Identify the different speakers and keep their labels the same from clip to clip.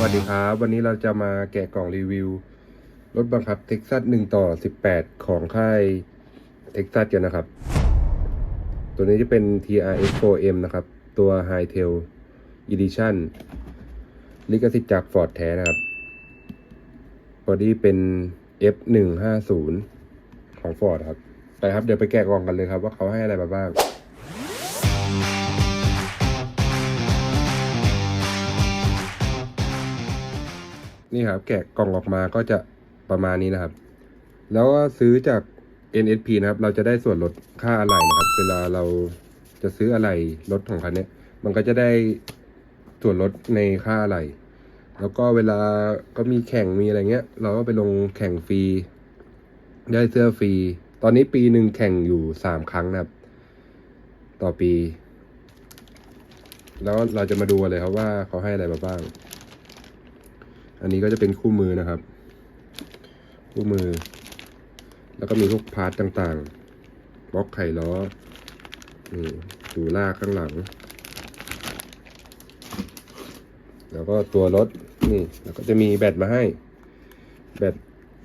Speaker 1: สวัสดีครับ วันนี้เราจะมาแกะกล่องรีวิว รถบังคับเท็กซัส1ต่อ18ของค่ายเท็กซัสกันนะครับ ตัวนี้จะเป็น TRX 4M นะครับ ตัว High Tail Edition ลิขสิทธิ์จาก Ford แท้นะครับบอดี้เป็น F150 ของ Ford ครับ ไปครับเดี๋ยวไปแกะกล่องกันเลยครับว่าเขาให้อะไรมาบ้าง นี่ครับ แกะกล่องออกมาก็จะประมาณนี้นะครับ แล้วก็ซื้อจาก NSP นะครับ เราจะได้ส่วนลดค่าอะไหล่นะครับ เวลาเราจะซื้ออะไหล่รถของคันนี้มันก็จะได้ส่วนลดในค่าอะไหล่แล้วก็เวลาก็มีแข่งมีอะไรเงี้ย เราก็ไปลงแข่งฟรี ได้เสื้อฟรี ตอนนี้ปีหนึ่งแข่งอยู่สามครั้งนะครับ ต่อปี แล้วเราจะมาดูเลยครับว่าเขาให้อะไรมาบ้าง อันนี้ก็จะเป็นคู่มือนะครับ คู่มือ แล้วก็มีพวกพาร์ทต่างๆบล็อกไข่ล้อนี่ดูลากข้างหลัง แล้วก็ตัวรถนี่ แล้วก็จะมีแบตมาให้ แบต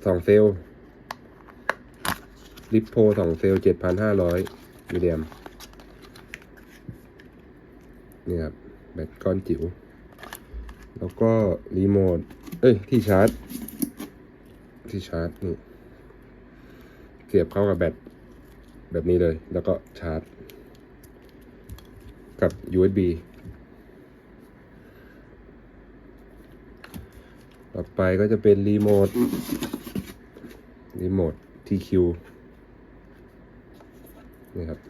Speaker 1: สองเซลล์ลิปโพสองเซลล์เจ็ดพันห้าร้อยมิลลิแอมนี่ครับ แบตก้อนจิ๋ว แล้วก็รีโมท เอ้ย ที่ชาร์จ ที่ชาร์จนี่ เสียบเข้ากับแบตแบบนี้เลย แล้วก็ชาร์จ กับ USB ต่อไปก็จะเป็นรีโมท รีโมท TQ นี่ครับ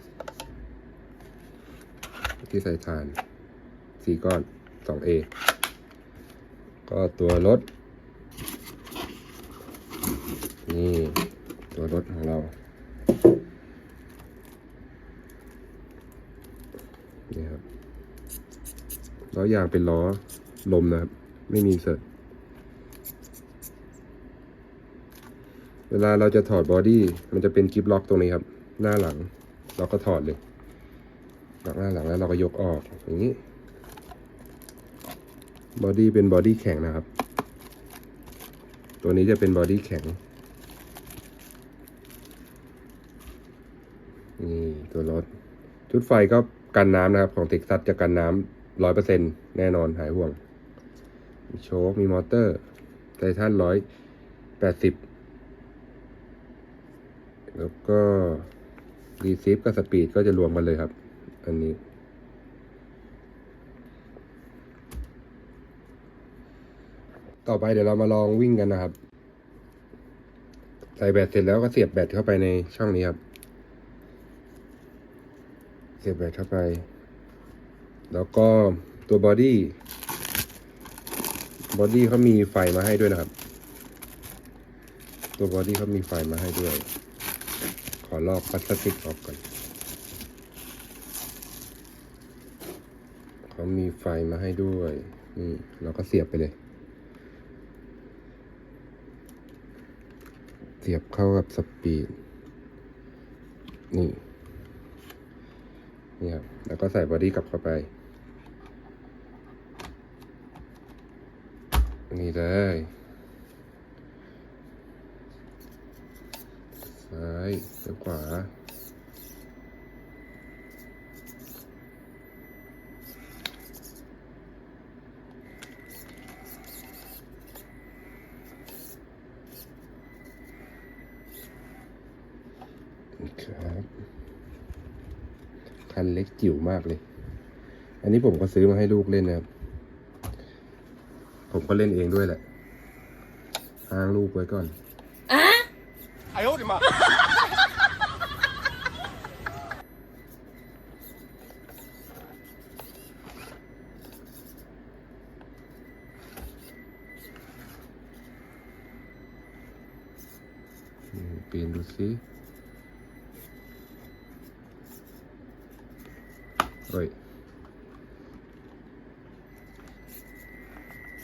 Speaker 1: ที่ใส่ถ่านสี่ก้อน 2A ก็ตัวรถ นี่ ตัวรถของเรานี่ครับล้อยางเป็นล้อลมนะครับ ไม่มีเสิร์ตเวลาเราจะถอดบอดี้มันจะเป็นกิฟล็อกตรงนี้ครับ หน้าหลัง เราก็ถอดเลยหลังหน้าหลังแล้วเราก็ยกออกอย่างนี้ บอดี้เป็นบอดี้แข็งนะครับ ตัวนี้จะเป็นบอดี้แข็ง นี่ตัวรถ ชุดไฟก็กันน้ำนะครับ ของเท็กซัสจะกันน้ำร้อยเปอร์เซ็นต์แน่นอนหายห่วง มีโชคมีมอเตอร์ไททันร้อยแปดสิบแล้วก็รีซีฟกับสปีดก็จะรวมกันเลยครับ อันนี้ ต่อไปเดี๋ยวเรามาลองวิ่งกันนะครับ ใส่แบตเสร็จแล้วก็เสียบแบตเข้าไปในช่องนี้ครับ เสียบแบตเข้าไป แล้วก็ตัวบอดี้บอดี้เขามีไฟมาให้ด้วยนะครับ ตัวบอดี้เขามีไฟมาให้ด้วย ขอลอกพลาสติกออกก่อนเขามีไฟมาให้ด้วยนี่เราก็เสียบไปเลย เสียบเข้ากับสปีด นี่นี่ครับแล้วก็ใส่บอดี้กลับเข้าไป นี่เลยซ้ายแล้วขวา ครับคันเล็กจิ๋วมากเลย อันนี้ผมก็ซื้อมาให้ลูกเล่นนะครับ ผมก็เล่นเองด้วยแหละอ้างลูกไว้ก่อน
Speaker 2: อะไอ้โอ้
Speaker 1: ดิมาปีนดูสิ ฮ้ย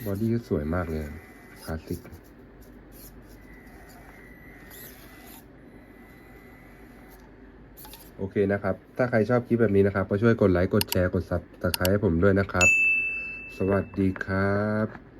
Speaker 1: บอดี้ก็สวยมากเลยคลาสสิกโอเคนะครับ ถ้าใครชอบคลิปแบบนี้นะครับ ก็ช่วยกดไลค์ กดแชร์ กดซับสไครต์ให้ผมด้วยนะครับ สวัสดีครับ